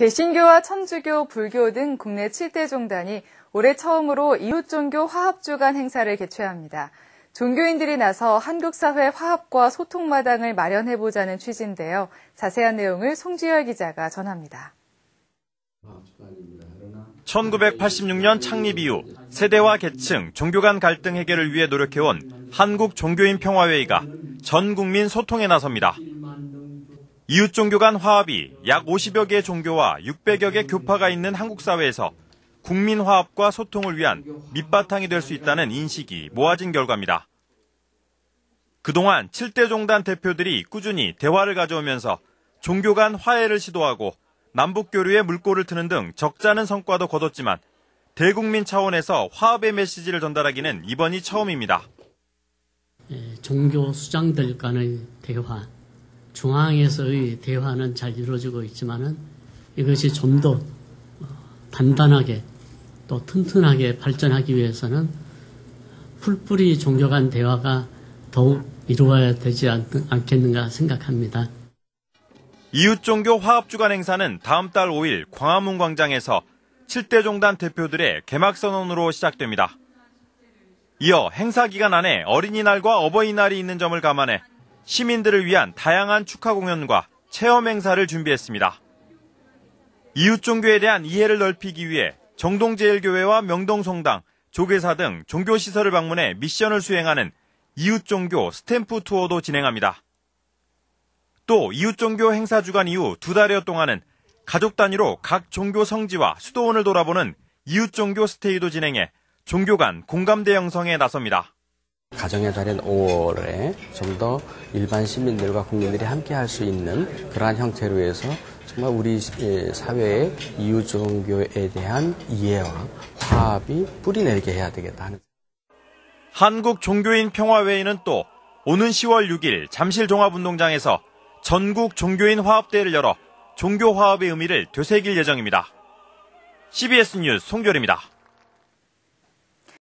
개신교와 천주교, 불교 등 국내 7대 종단이 올해 처음으로 이웃 종교 화합 주간 행사를 개최합니다. 종교인들이 나서 한국 사회 화합과 소통 마당을 마련해 보자는 취지인데요. 자세한 내용을 송지열 기자가 전합니다. 1986년 창립 이후 세대와 계층, 종교 간 갈등 해결을 위해 노력해온 한국 종교인 평화회의가 전 국민 소통에 나섭니다. 이웃 종교 간 화합이 약 50여 개의 종교와 600여 개 교파가 있는 한국 사회에서 국민 화합과 소통을 위한 밑바탕이 될 수 있다는 인식이 모아진 결과입니다. 그동안 7대 종단 대표들이 꾸준히 대화를 가져오면서 종교 간 화해를 시도하고 남북 교류에 물꼬를 트는 등 적잖은 성과도 거뒀지만 대국민 차원에서 화합의 메시지를 전달하기는 이번이 처음입니다. 예, 종교 수장들 간의 대화, 중앙에서의 대화는 잘 이루어지고 있지만은 이것이 좀 더 단단하게 또 튼튼하게 발전하기 위해서는 풀뿌리 종교 간 대화가 더욱 이루어야 되지 않, 겠는가 생각합니다. 이웃 종교 화합 주간 행사는 다음 달 5일 광화문 광장에서 7대 종단 대표들의 개막 선언으로 시작됩니다. 이어 행사 기간 안에 어린이날과 어버이날이 있는 점을 감안해 시민들을 위한 다양한 축하 공연과 체험 행사를 준비했습니다. 이웃 종교에 대한 이해를 넓히기 위해 정동제일교회와 명동성당, 조계사 등 종교시설을 방문해 미션을 수행하는 이웃 종교 스탬프 투어도 진행합니다. 또 이웃 종교 행사 주간 이후 두 달여 동안은 가족 단위로 각 종교 성지와 수도원을 돌아보는 이웃 종교 스테이도 진행해 종교 간 공감대 형성에 나섭니다. 가정의 달인 5월에 좀 더 일반 시민들과 국민들이 함께 할 수 있는 그러한 형태로 해서 정말 우리 예, 사회의 이웃 종교에 대한 이해와 화합이 뿌리내리게 해야 되겠다 하는. 한국 종교인 평화회의는 또 오는 10월 6일 잠실 종합운동장에서 전국 종교인 화합대회를 열어 종교 화합의 의미를 되새길 예정입니다. CBS 뉴스 송결입니다.